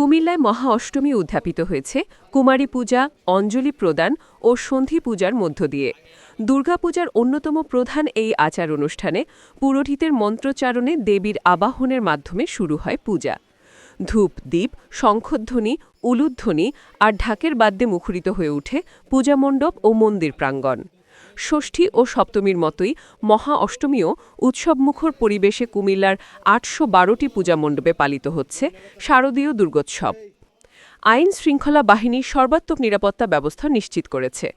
কুমিল্লায় মহা অষ্টমী উদ্যাপিত হয়েছে। কুমারী পূজা, অঞ্জলি প্রদান ও সন্ধি পূজার মধ্য দিয়ে। দুর্গাপূজার অন্যতম প্রধান এই আচার অনুষ্ঠানে পুরোহিতের মন্ত্রচারণে দেবীর আবাহনের মাধ্যমে শুরু হয় পূজা। ধূপ দ্বীপ শঙ্খধ্বনি, উলুধ্বনি আর ঢাকের বাদ্যে মুখরিত হয়ে ওঠে পূজামণ্ডপ ও মন্দির প্রাঙ্গণ। ষষ্ঠী ও সপ্তমীর মতোই মহা অষ্টমীও উৎসবমুখর পরিবেশে কুমিল্লার আটশো বারোটি পূজামণ্ডপে পালিত হচ্ছে শারদীয় দুর্গোৎসব। আইন শৃঙ্খলা বাহিনী সর্বাত্মক নিরাপত্তা ব্যবস্থা নিশ্চিত করেছে।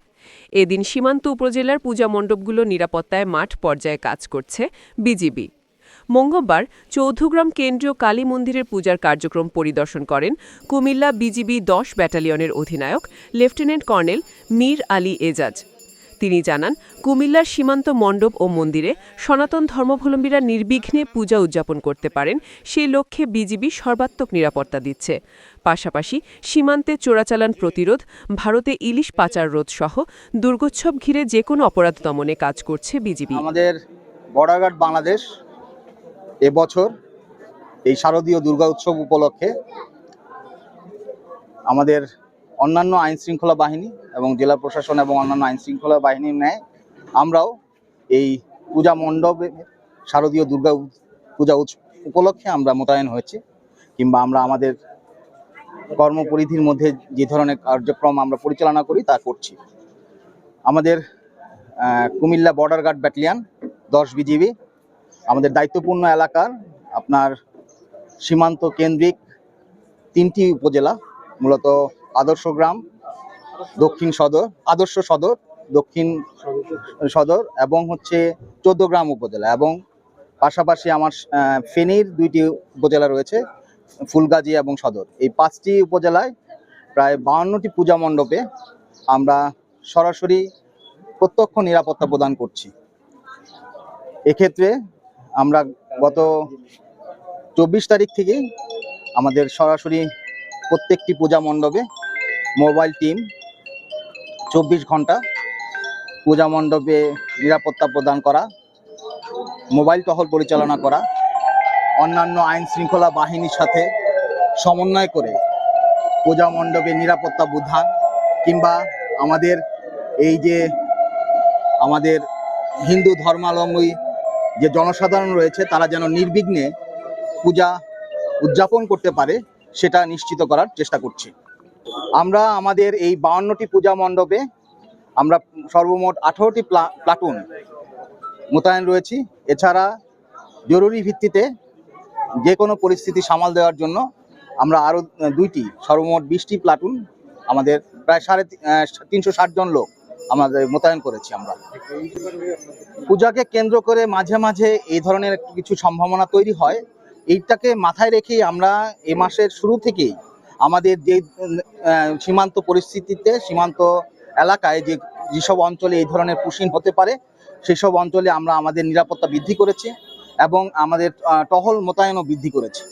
এদিন সীমান্ত উপজেলার পূজা মণ্ডপগুলো নিরাপত্তায় মাঠ পর্যায়ে কাজ করছে বিজিবি। মঙ্গলবার চৌধুগ্রাম কেন্দ্রীয় কালী মন্দিরের পূজার কার্যক্রম পরিদর্শন করেন কুমিল্লা বিজিবি দশ ব্যাটালিয়নের অধিনায়ক লেফটেন্যান্ট কর্নেল মীর আলী এজাজ। তিনি জানান, কুমিল্লার সীমান্ত মণ্ডপ ও মন্দিরে সনাতন ধর্মাবলম্বীরা নির্বিঘ্নে পূজা উদযাপন করতে পারেন, সেই লক্ষ্যে বিজিবি সর্বাত্মক নিরাপত্তা দিচ্ছে। পাশাপাশি সীমান্তে চোরাচালান প্রতিরোধ, ভারতে ইলিশ পাচার রোধ সহ দুর্গোৎসব ঘিরে যে কোনো অপরাধ দমনে কাজ করছে বিজিবি। আমাদের গার্ড বাংলাদেশ এবছর এই শারদীয় দুর্গা উৎসব উপলক্ষে আমাদের অন্যান্য আইন শৃঙ্খলা বাহিনী এবং জেলা প্রশাসন এবং অন্যান্য আইন শৃঙ্খলা বাহিনীর ন্যায় আমরাও এই পূজা মণ্ডপে শারদীয় দুর্গা পূজা উপলক্ষে আমরা মোতায়েন হয়েছি কিংবা আমরা আমাদের কর্মপরিধির মধ্যে যে ধরনের কার্যক্রম আমরা পরিচালনা করি তা করছি। আমাদের কুমিল্লা বর্ডার গার্ড ব্যাটালিয়ান দশ বিজিবি, আমাদের দায়িত্বপূর্ণ এলাকার আপনার সীমান্ত কেন্দ্রিক তিনটি উপজেলা, মূলত আদর্শ গ্রাম, দক্ষিণ সদর, আদর্শ সদর, দক্ষিণ সদর এবং হচ্ছে চোদ্দগ্রাম উপজেলা এবং পাশাপাশি আমার ফেনীর দুইটি উপজেলা রয়েছে, ফুলগাজী এবং সদর। এই পাঁচটি উপজেলায় প্রায় বাউন্নটি পূজা মণ্ডপে আমরা সরাসরি প্রত্যক্ষ নিরাপত্তা প্রদান করছি। এক্ষেত্রে আমরা গত চব্বিশ তারিখ থেকে আমাদের সরাসরি প্রত্যেকটি পূজা মণ্ডপে মোবাইল টিম, চব্বিশ ঘণ্টা পূজা মণ্ডপে নিরাপত্তা প্রদান করা, মোবাইল টহল পরিচালনা করা, অন্যান্য আইন শৃঙ্খলা বাহিনীর সাথে সমন্বয় করে পূজা মণ্ডপে নিরাপত্তা বুধান কিংবা আমাদের এই যে আমাদের হিন্দু ধর্মাবলম্বী যে জনসাধারণ রয়েছে, তারা যেন নির্বিঘ্নে পূজা উদযাপন করতে পারে, সেটা নিশ্চিত করার চেষ্টা করছি। আমরা আমাদের এই বাউন্নটি পূজা মণ্ডপে আমরা সর্বমোট আঠারোটি প্লাটুন মোতায়েন রয়েছি। এছাড়া জরুরি ভিত্তিতে যে কোনো পরিস্থিতি সামাল দেওয়ার জন্য আমরা আরও দুইটি, সর্বমোট বিশটি প্লাটুন আমাদের প্রায় সাড়ে তিনশো জন লোক আমাদের মোতায়েন করেছি আমরা। পূজাকে কেন্দ্র করে মাঝে মাঝে এই ধরনের কিছু সম্ভাবনা তৈরি হয়। এইটাকে মাথায় রেখেই আমরা এ মাসের শুরু থেকেই আমাদের যে সীমান্ত পরিস্থিতিতে, সীমান্ত এলাকায় যে, যেসব অঞ্চলে এই ধরনের পুষিন হতে পারে, সেসব অঞ্চলে আমরা আমাদের নিরাপত্তা বৃদ্ধি করেছি এবং আমাদের টহল মোতায়েনও বৃদ্ধি করেছি।